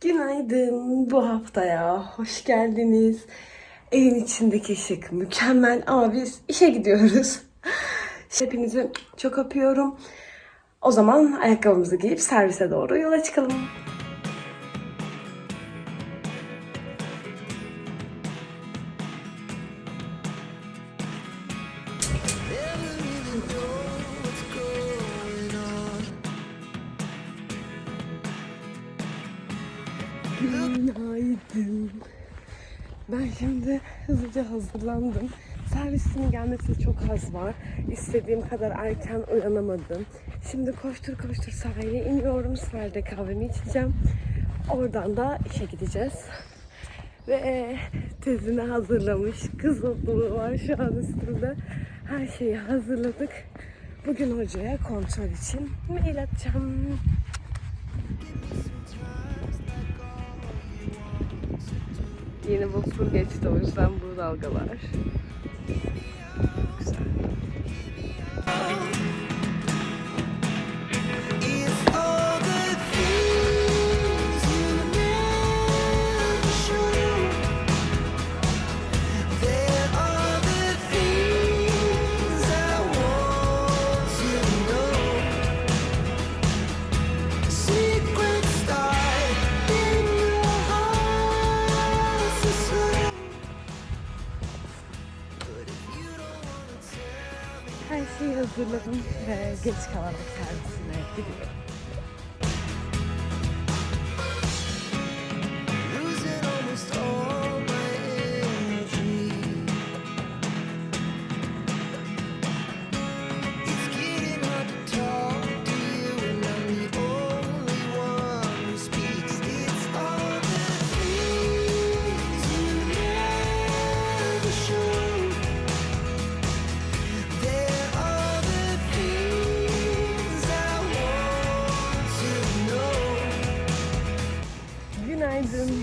Günaydın. Bu haftaya hoş geldiniz. Evin içindeki ışık mükemmel ama biz işe gidiyoruz. Hepinizi çok öpüyorum. O zaman ayakkabımızı giyip servise doğru yola çıkalım. Ben şimdi hızlıca hazırlandım. Servisin gelmesi çok az var. İstediğim kadar erken uyanamadım. Şimdi koştur koştur sahile iniyorum. Sahilde kahvemi içeceğim. Oradan da işe gideceğiz. Ve tezini hazırlamış. Kız mutluluğu var şu an üstümde. Her şeyi hazırladık. Bugün hocaya kontrol için mail atacağım. Yeni vapur geçti o yüzden bu dalgalar. Güzel. Ve geç kalarak servisine gidiyorum.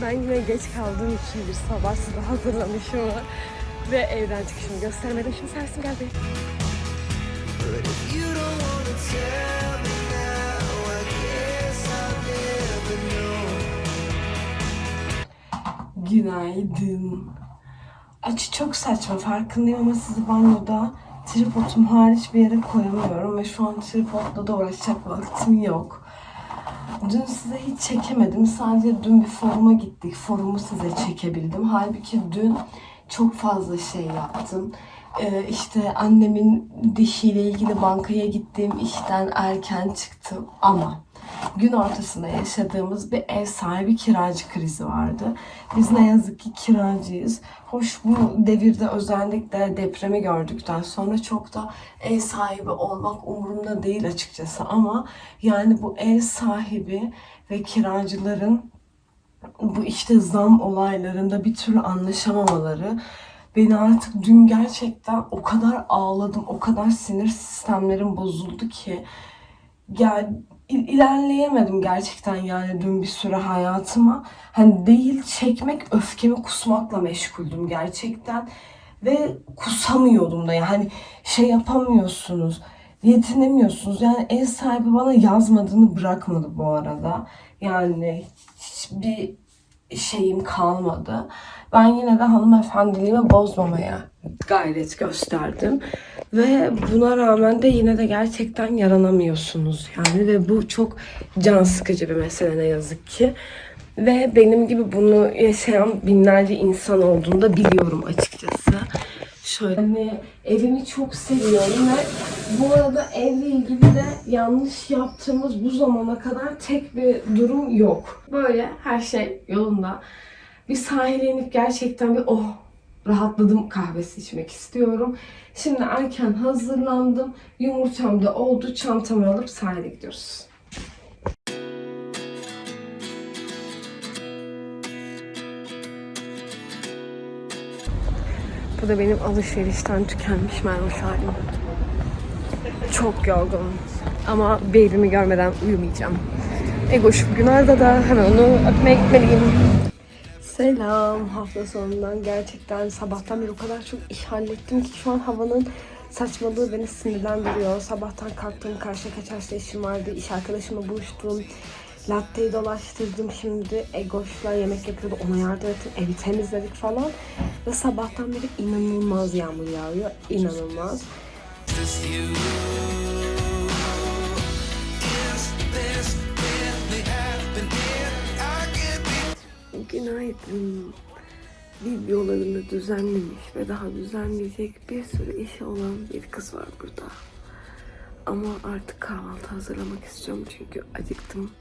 Ben yine geç kaldığım için bir sabah size hazırlamışım. Ve evden çıkışımı göstermedim. Şimdi I'll never know. Günaydın. Açı çok saçma farkındayım ama sizi banyoda tripodum hariç bir yere koyamıyorum ve şu an tripodla da uğraşacak vaktim yok. Dün size hiç çekemedim. Sadece dün bir foruma gittik. Forumu size çekebildim. Halbuki dün çok fazla şey yaptım. Ee, işte annemin dişiyle ilgili bankaya gittim. işten erken çıktım ama gün ortasında yaşadığımız bir ev sahibi kiracı krizi vardı. Biz ne yazık ki kiracıyız. Hoş bu devirde özellikle depremi gördükten sonra çok da ev sahibi olmak umurumda değil açıkçası ama yani bu ev sahibi ve kiracıların bu işte zam olaylarında bir türlü anlaşamamaları beni artık dün gerçekten o kadar ağladım, o kadar sinir sistemlerim bozuldu ki yani il- ilerleyemedim gerçekten yani dün bir süre hayatıma. Hani değil çekmek, öfkemi kusmakla meşguldüm gerçekten. Ve kusamıyordum da yani şey yapamıyorsunuz. Yetinemiyorsunuz. Yani ev sahibi bana yazmadığını bırakmadı bu arada. Yani hiçbir şeyim kalmadı. Ben yine de hanımefendiliğimi bozmamaya gayret gösterdim. Ve buna rağmen de yine de gerçekten yaranamıyorsunuz yani ve bu çok can sıkıcı bir mesele ne yazık ki. Ve benim gibi bunu yaşayan binlerce insan olduğunu da biliyorum açıkçası. Şöyle hani evimi çok seviyorum ve bu arada evle ilgili de yanlış yaptığımız bu zamana kadar tek bir durum yok. Böyle her şey yolunda. Bir sahile inip gerçekten bir oh rahatladım kahvesi içmek istiyorum. Şimdi erken hazırlandım. Yumurtam da oldu. Çantamı alıp sahile gidiyoruz. Bu da benim alışverişten tükenmiş mermiş halim. Çok yorgunum. Ama baby'mi görmeden uyumayacağım. Egoş bugün orada da hemen onu öpmeye gitmeliyim. Selam. Hafta sonundan gerçekten sabahtan beri o kadar çok iş hallettim ki şu an havanın saçmalığı beni sinirlendiriyor. Sabahtan kalktım, karşıya kaç işim vardı, iş arkadaşımla buluştum. Latte'yi dolaştırdım şimdi. Egoş'la yemek yapıyordu. Ona yardım ettim. Evi temizledik falan. Ve sabahtan beri inanılmaz yağmur yağıyor. İnanılmaz. Günaydın. Videolarını düzenlemiş ve daha düzenleyecek bir sürü işi olan bir kız var burada. Ama artık kahvaltı hazırlamak istiyorum çünkü acıktım.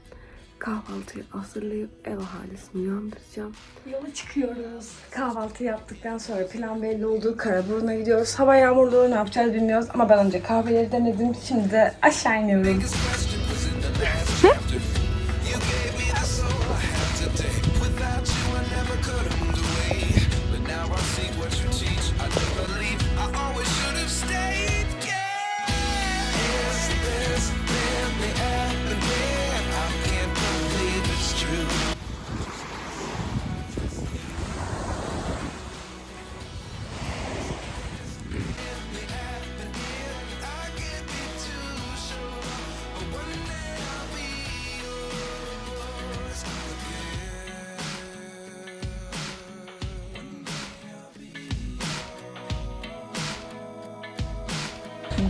Kahvaltıyı hazırlayıp ev ahalisini uyandıracağım. Yola çıkıyoruz. Kahvaltı yaptıktan sonra plan belli olduğu Karaburun'a gidiyoruz. Hava yağmurlu ne yapacağız bilmiyoruz ama ben önce kahveleri denedim. Şimdi de aşağı iniyoruz.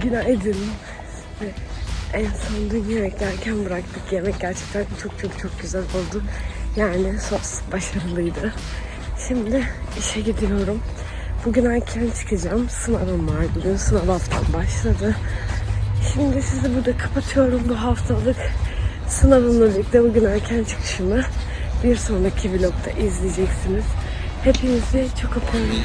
Günaydın. En son dün yemek yerken bıraktık. Yemek gerçekten çok çok çok güzel oldu. Yani sos başarılıydı. Şimdi işe gidiyorum. Bugün erken çıkacağım. Sınavım var bugün. Sınav haftam başladı. Şimdi sizi burada kapatıyorum bu haftalık. Sınavımla birlikte bugün erken çıkışımı bir sonraki vlogda izleyeceksiniz. Hepinizi çok öpüyorum.